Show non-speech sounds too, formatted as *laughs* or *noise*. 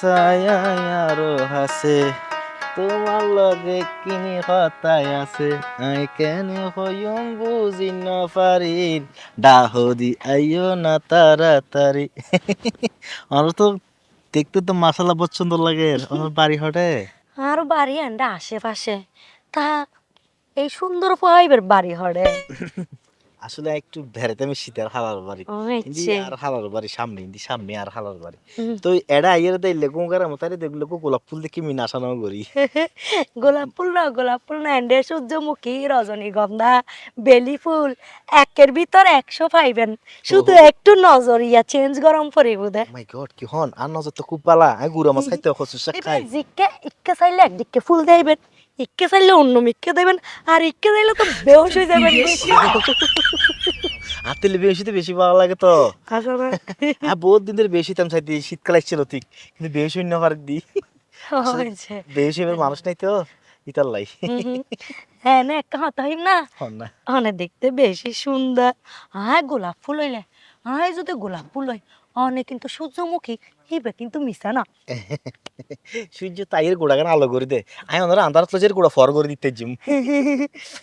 ছায়া আরও হাসে তোমার লগে কিনি হতাই আছে। আই কেন হইম বুঝি ন পারি। ডাহদি আইও না তাড়াতাড়ি। আমার তো দেখতে তো মাসালা পছন্দ লাগে। আমার বাড়ি হটে? আর বাড়ি আন্ডা আশেপাশে। তা এই সুন্দর পাইবের বাড়ি হরে *laughs* আসলে একটু ভেড়াতে আমি শীতের হালার বাড়ি। ইচ্ছে আর হালার বাড়ি সামনে ইন্দি সামনে আর হালার বাড়ি। তো এডা আইয়ের দেই লেগু গারা মতারে দেখলে কো গোলাপ ফুল দেখি মি নাসানো করি। *laughs* গোলাপ ফুল না গোলাপ ফুল না এন্ডে সূর্যমুখী রজনীগন্ধা বেলি ফুল একের ভিতর একশো পাইবেন। শুধু একটু নজরিয়া চেঞ্জ গরম পরে বোধ। মাই গড কি হন? আর নজর তো খুব আমি গুড়া মাছ খাইতে খসুস খাই। জিকে ইকে চাইলে একদিকে ফুল দেবেন ইকে চাইলে অন্য মিকে দেবেন আর ইকে চাইলে তো বেহস হয়ে যাবেন। আর তেলে বেশিতে বেশি ভালো লাগে তো। আসলে। আর বহুত দিন ধরে বেশি তাম চাইতে শীতকাল আসছিল ঠিক কিন্তু বেশি অন্য করে দি বেশি এবার মানুষ নাই তো ইতার লাই। হ্যাঁ না একটা হতা না? হন না। অনেক দেখতে বেশি সুন্দর। হ্যাঁ গোলাপ ফুল হইলে। হ্যাঁ যদি গোলাপ ফুল হয় অনে কিন্তু সূর্যমুখী হিবে কিন্তু মিশা না। সূর্য তাইয়ের গোড়া কেন আলো করে দে? আমি ওনারা আন্দার তোজের গোড়া ফর করে দিতে জিম। *laughs*